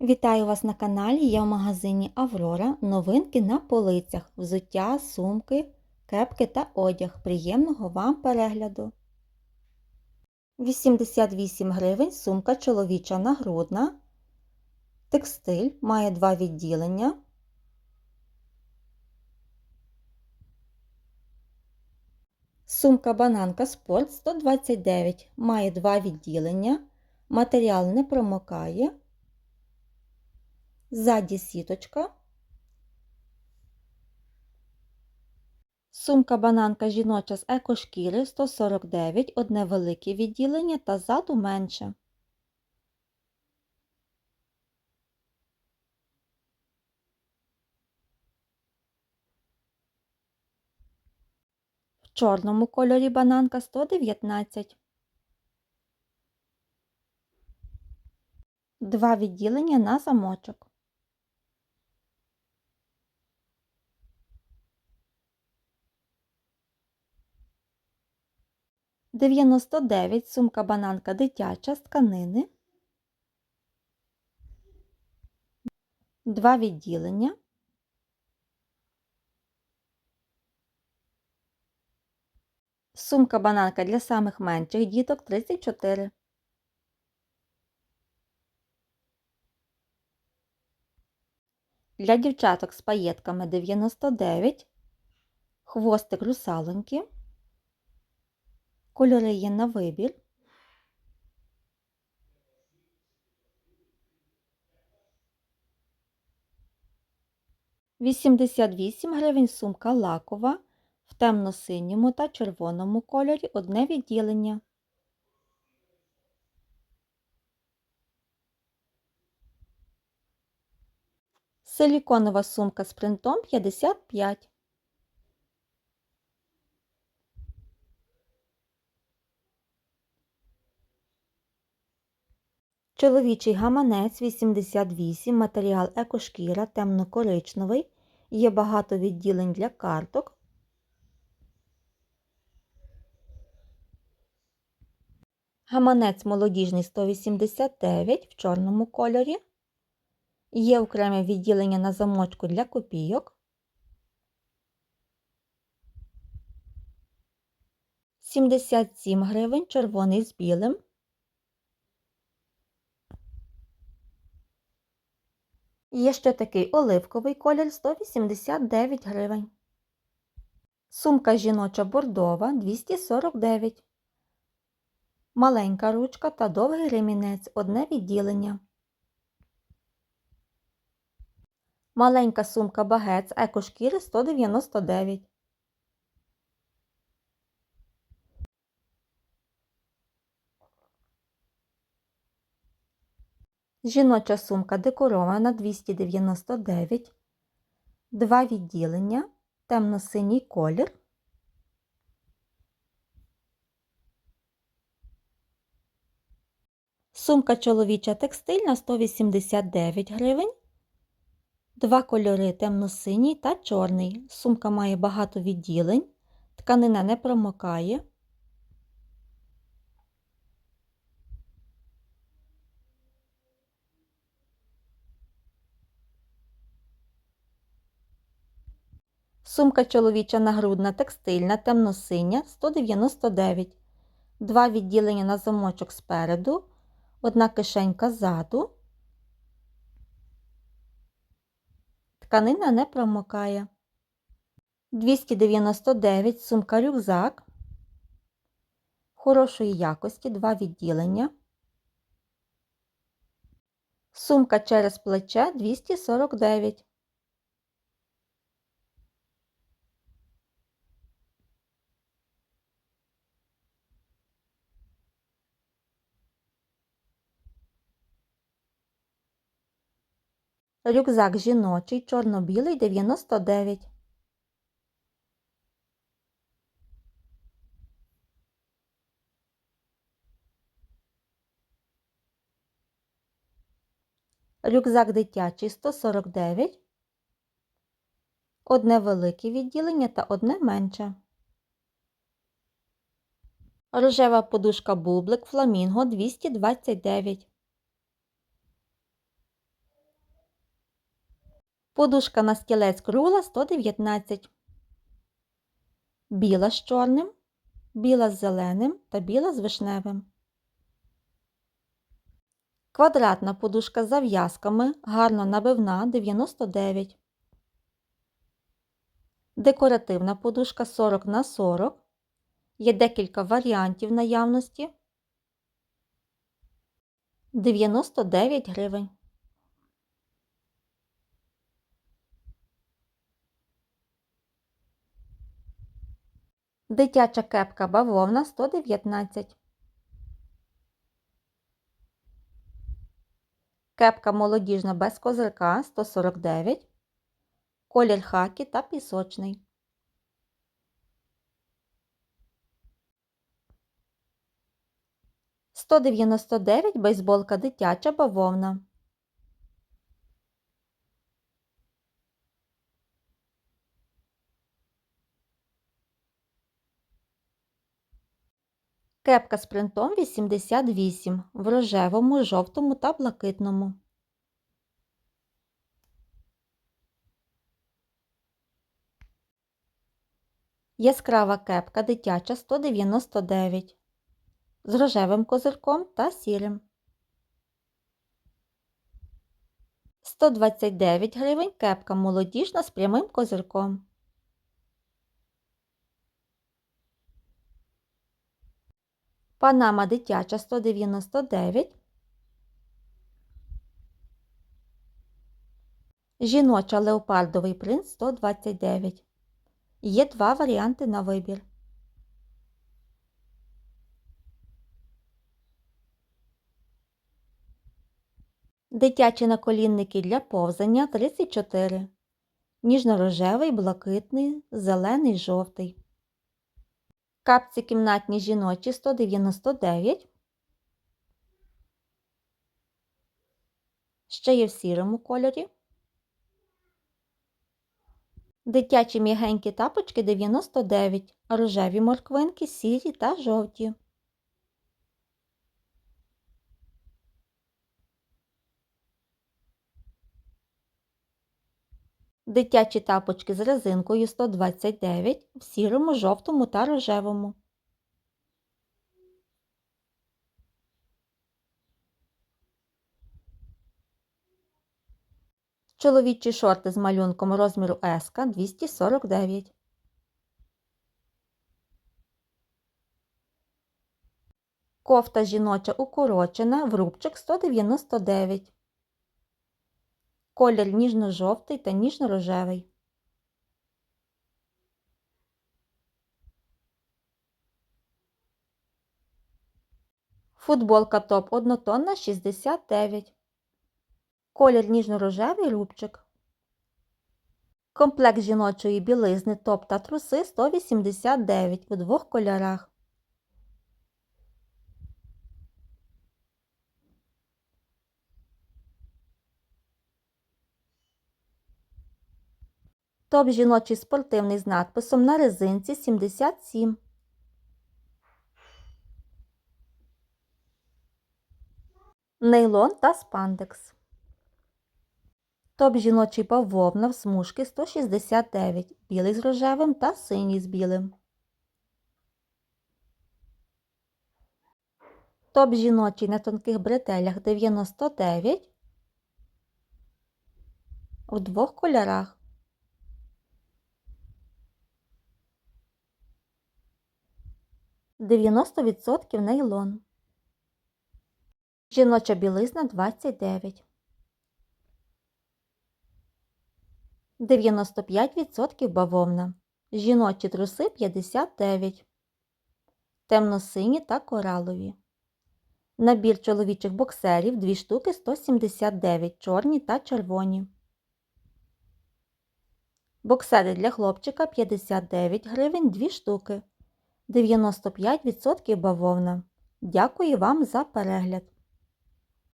Вітаю вас на каналі. Я в магазині Аврора. Новинки на полицях, взуття, сумки, кепки та одяг. Приємного вам перегляду. 88 гривень сумка чоловіча нагрудна. Текстиль має два відділення. Сумка бананка спорт 129 має два відділення. Матеріал не промокає. Ззаді сіточка. Сумка бананка жіноча з екошкіри 149, одне велике відділення та ззаду менше. В чорному кольорі бананка 119. Два відділення на замочок. Дев'яносто дев'ять сумка бананка дитяча з тканини. Два відділення. Сумка бананка для самих менших діток 34. Для дівчаток з паєтками 99, хвостик русалоньки, кольори є на вибір. Вісімдесят вісім гривень сумка лакова в темно-синьому та червоному кольорі одне відділення. Силіконова сумка з принтом 55. Чоловічий гаманець 88, матеріал екошкіра темно-коричневий. Є багато відділень для карток. Гаманець молодіжний 189 в чорному кольорі. Є окреме відділення на замочку для копійок. 77 гривень червоний з білим. Є ще такий оливковий колір 189 гривень. Сумка жіноча бордова 249. Маленька ручка та довгий ремінець одне відділення. Маленька сумка багет з екошкіри 199. Жіноча сумка декорована 299. Два відділення, темно-синій колір. Сумка чоловіча текстильна 189 гривень. Два кольори темно-синій та чорний. Сумка має багато відділень, тканина не промокає. Сумка чоловіча нагрудна текстильна темно-синя 199. Два відділення на замочок спереду, одна кишенька ззаду. Тканина не промокає. 299 сумка рюкзак. Хорошої якості два відділення. Сумка через плече 249. Рюкзак жіночий, чорно-білий 99. Рюкзак дитячий 149. Одне велике відділення та одне менше. Рожева подушка бублик фламінго 229. Подушка на стілець кругла 119. Біла з чорним, біла з зеленим та біла з вишневим. Квадратна подушка з зав'язками, гарно набивна 99. Декоративна подушка 40 на 40. Є декілька варіантів наявності. 99 гривень. Дитяча кепка бавовна 119. Кепка молодіжна без козирка 149. Колір хакі та пісочний. Сто дев'яносто бейсболка дитяча бавовна. Кепка з принтом 88 в рожевому, жовтому та блакитному. Яскрава кепка дитяча 199 з рожевим козирком та сірим. 129 гривень кепка молодіжна з прямим козирком. Панама дитяча 199. Жіноча леопардовий принт 129. Є два варіанти на вибір. Дитячі наколінники для повзання 34. Ніжно-рожевий, блакитний, зелений, жовтий. Капці кімнатні жіночі 199. Ще є в сірому кольорі. Дитячі м'ягенькі тапочки 99, рожеві морквинки, сірі та жовті. Дитячі тапочки з резинкою 129 в сірому, жовтому та рожевому. Чоловічі шорти з малюнком розміру S 249. Кофта жіноча укорочена в рубчик 199. Колір ніжно-жовтий та ніжно-рожевий. Футболка топ однотонна 69. Колір ніжно-рожевий рубчик. Комплект жіночої білизни топ та труси 189 у двох кольорах. Топ жіночий спортивний з надписом на резинці 77. Нейлон та спандекс. Топ жіночий бавовна в смужки 169, білий з рожевим та синій з білим. Топ жіночий на тонких бретелях 99 у двох кольорах. Дев'яносто відсотків нейлон. Жіноча білизна 29. 95% бавовна. Жіночі труси 59. Темно-сині та коралові. Набір чоловічих боксерів 2 штуки 179 чорні та червоні. Боксери для хлопчика 59 гривень 2 штуки. 95% бавовна. Дякую вам за перегляд!